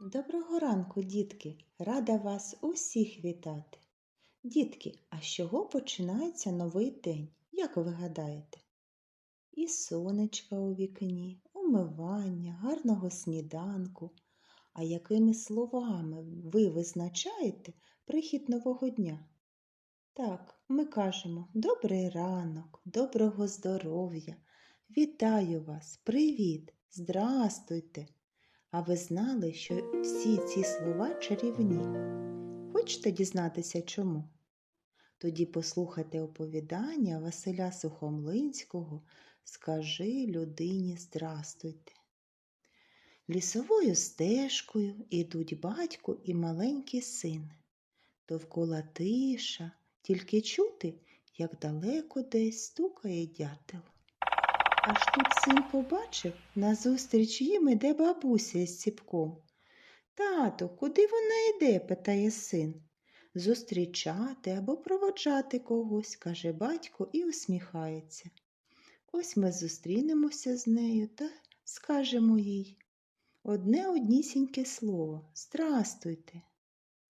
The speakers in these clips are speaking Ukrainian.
Доброго ранку, дітки! Рада вас усіх вітати. Дітки, а з чого починається новий день? Як ви гадаєте? І сонечка у вікні, умивання, гарного сніданку. А якими словами ви визначаєте прихід нового дня? Так, ми кажемо добрий ранок, доброго здоров'я, вітаю вас, привіт, здрастуйте. А ви знали, що всі ці слова чарівні? Хочете дізнатися чому? Тоді послухайте оповідання Василя Сухомлинського Скажи людині здрастуйте. Лісовою стежкою ідуть батько і маленький син. Довкола тиша, тільки чути, як далеко десь стукає дятел. Аж тут син побачив, назустріч їм іде бабуся із ціпком. Тато, куди вона йде? питає син. Зустрічати або проводжати когось, каже батько і усміхається. Ось ми зустрінемося з нею та скажемо їй одне однісіньке слово Здрастуйте.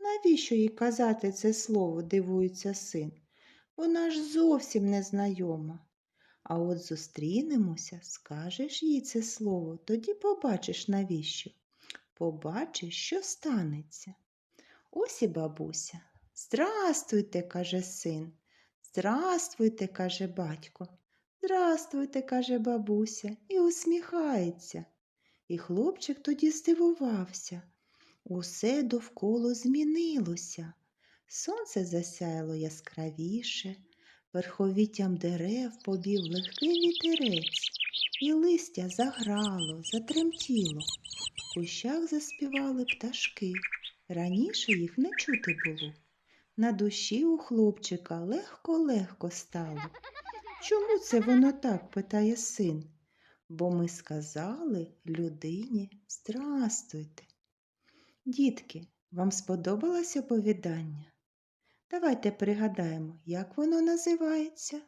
Навіщо їй казати це слово? дивується син. Вона ж зовсім незнайома. А от зустрінемося, скажеш їй це слово, тоді побачиш навіщо. Побачиш, що станеться. Ось і бабуся. Здрастуйте, каже син. Здрастуйте, каже батько. Здрастуйте, каже бабуся, і усміхається. І хлопчик тоді здивувався. Усе довкола змінилося. Сонце засяяло яскравіше, верховіттям дерев побів легкий вітерець, і листя заграло, затремтіло. В кущах заспівали пташки. Раніше їх не чути було. На душі у хлопчика легко-легко стало. Чому це воно так? питає син. Бо ми сказали людині здрастуйте. Дітки, вам сподобалось оповідання? Давайте пригадаємо, як воно називається.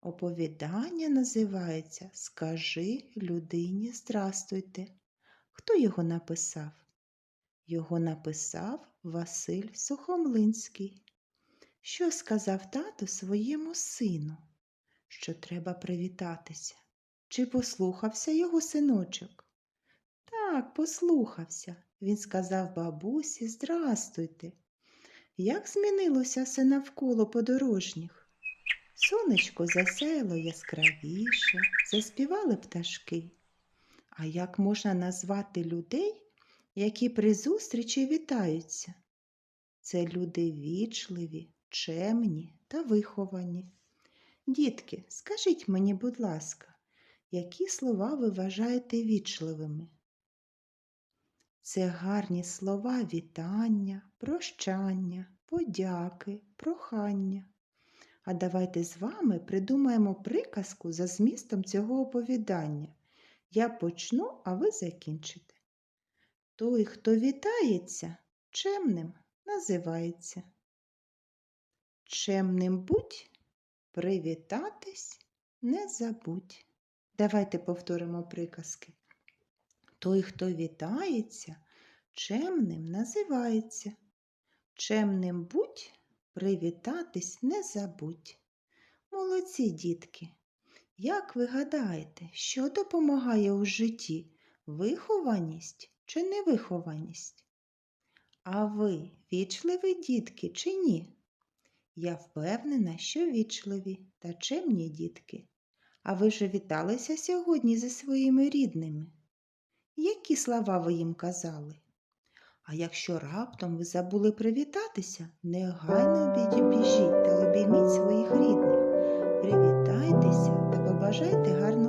Оповідання називається Скажи людині здрастуйте. Хто його написав? Його написав Василь Сухомлинський. Що сказав тато своєму сину? Що треба привітатися? Чи послухався його синочок? Так, послухався. Він сказав бабусі Здрастуйте. Як змінилося все навколо подорожніх? Сонечко засяяло яскравіше, заспівали пташки. А як можна назвати людей, які при зустрічі вітаються? Це люди вічливі, чемні та виховані. Дітки, скажіть мені, будь ласка, які слова ви вважаєте вічливими? Це гарні слова вітання, прощання, подяки, прохання. А давайте з вами придумаємо приказку за змістом цього оповідання. Я почну, а ви закінчите. Той, хто вітається, чемним називається. Чемним будь, привітатись не забудь. Давайте повторимо приказки. Той, хто вітається, чемним називається. Чемним будь, привітатись не забудь. Молодці, дітки. Як ви гадаєте, що допомагає у житті? Вихованість чи невихованість? А ви вічливі дітки чи ні? Я впевнена, що вічливі та чемні дітки. А ви вже віталися сьогодні зі своїми рідними? Які слова ви їм казали? А якщо раптом ви забули привітатися, негайно біжіть та обійміть своїх рідних. Привітайтеся та побажайте гарного